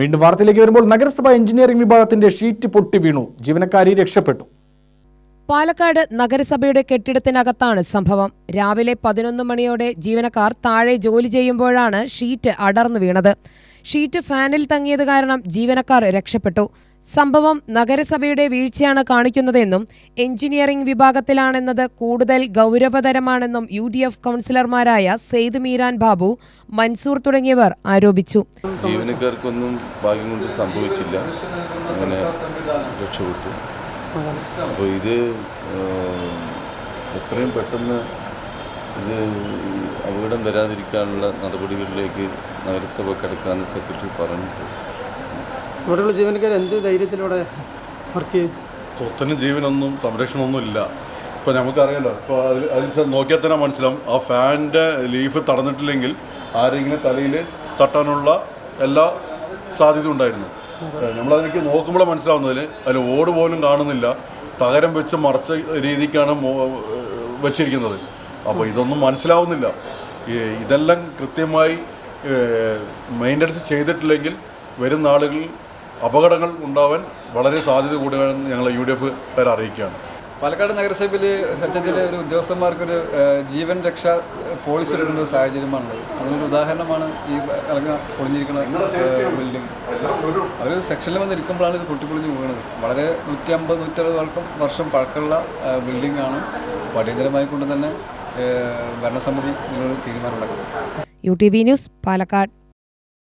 വീണ്ടും വാർത്തയിലേക്ക് വരുമ്പോൾ നഗരസഭ എഞ്ചിനീയറിംഗ് വിഭാഗത്തിന്റെ ഷീറ്റ് പൊട്ടി വീണു. ജീവനക്കാരി രക്ഷപ്പെട്ടു. പാലക്കാട് നഗരസഭയുടെ കെട്ടിടത്തിനകത്താണ് സംഭവം. രാവിലെ പതിനൊന്ന് മണിയോടെ ജീവനക്കാർ താഴെ ജോലി ചെയ്യുമ്പോഴാണ് ഷീറ്റ് അടർന്നു വീണത്. ഷീറ്റ് ഫാനിൽ തങ്ങിയത് കാരണം ജീവനക്കാർ രക്ഷപ്പെട്ടു. സംഭവം നഗരസഭയുടെ വീഴ്ചയാണ് കാണിക്കുന്നതെന്നും എഞ്ചിനീയറിംഗ് വിഭാഗത്തിലാണെന്നത് കൂടുതൽ ഗൗരവതരമാണെന്നും യു ഡി എഫ് കൗൺസിലർമാരായ സെയ്ദ് മീരാൻ ബാബു മൻസൂർ തുടങ്ങിയവർ ആരോപിച്ചു. ജീവനക്കാർക്കൊന്നും ഭാഗ്യം കൊണ്ട് സംഭവിച്ചില്ല. അങ്ങനെ രക്ഷപ്പെട്ടു. അപ്പോൾ ഇത് എത്രയും പെട്ടെന്ന് ഇത് അപകടം വരാതിരിക്കാനുള്ള നടപടികളിലേക്ക് നഗരസഭ കിടക്കാമെന്ന് സെക്രട്ടറി പറഞ്ഞു ഇവിടെയുള്ള ജീവനക്കാർ എന്ത് ധൈര്യത്തിലൂടെ വർക്ക് ചെയ്യും? സ്വത്തിന് ജീവനൊന്നും സംരക്ഷണമൊന്നും ഇല്ല. ഇപ്പോൾ നമുക്കറിയാലോ ഇപ്പോൾ അതിൽ അതിൽ നോക്കിയാൽ തന്നെ മനസ്സിലാവും. ആ ഫാനിന്റെ ലീഫ് തടഞ്ഞിട്ടില്ലെങ്കിൽ ആരെങ്കിലും തലയിൽ തട്ടാനുള്ള എല്ലാ സാധ്യത ഉണ്ടായിരുന്നു. നമ്മളതിലേക്ക് നോക്കുമ്പോൾ മനസ്സിലാവുന്നതിൽ അതിൽ ഓട് പോലും കാണുന്നില്ല. തകരം വെച്ച് മറച്ച രീതിക്കാണ് വെച്ചിരിക്കുന്നത്. അപ്പോൾ ഇതൊന്നും മനസ്സിലാവുന്നില്ല. ഇതെല്ലാം കൃത്യമായി മെയിന്റനൻസ് ചെയ്തിട്ടില്ലെങ്കിൽ വരും നാളുകളിൽ അപകടങ്ങൾ ഉണ്ടാവാൻ വളരെ സാധ്യത കൂടുതലാണെന്ന് ഞങ്ങൾ യു ഡി എഫ് അറിയിക്കുകയാണ്. പാലക്കാട് നഗരസഭയിൽ സത്യത്തിൽ ഒരു ഉദ്യോഗസ്ഥന്മാർക്കൊരു ജീവൻ രക്ഷാ പോളിസി എടുക്കേണ്ട ഒരു സാഹചര്യമാണുള്ളത്. അതിനൊരു ഉദാഹരണമാണ് ഈ ഇറങ്ങ പൊളിഞ്ഞിരിക്കുന്ന ബിൽഡിംഗ് അവർ സെക്ഷനിൽ വന്നിരിക്കുമ്പോഴാണ് ഇത് പൊട്ടിപ്പൊളിഞ്ഞ് വീണത്. വളരെ നൂറ്റി അമ്പത് നൂറ്ററുപത് വർഷം വർഷം പഴക്കമുള്ള ബിൽഡിംഗാണ് ബിൽഡിംഗ് ആണ്. അപ്പോൾ അടിയന്തരമായി കൊണ്ട് തന്നെ ഭരണസമിതി ഇതിനൊരു തീരുമാനമുണ്ടാക്കുന്നത് U T V news Palakkad.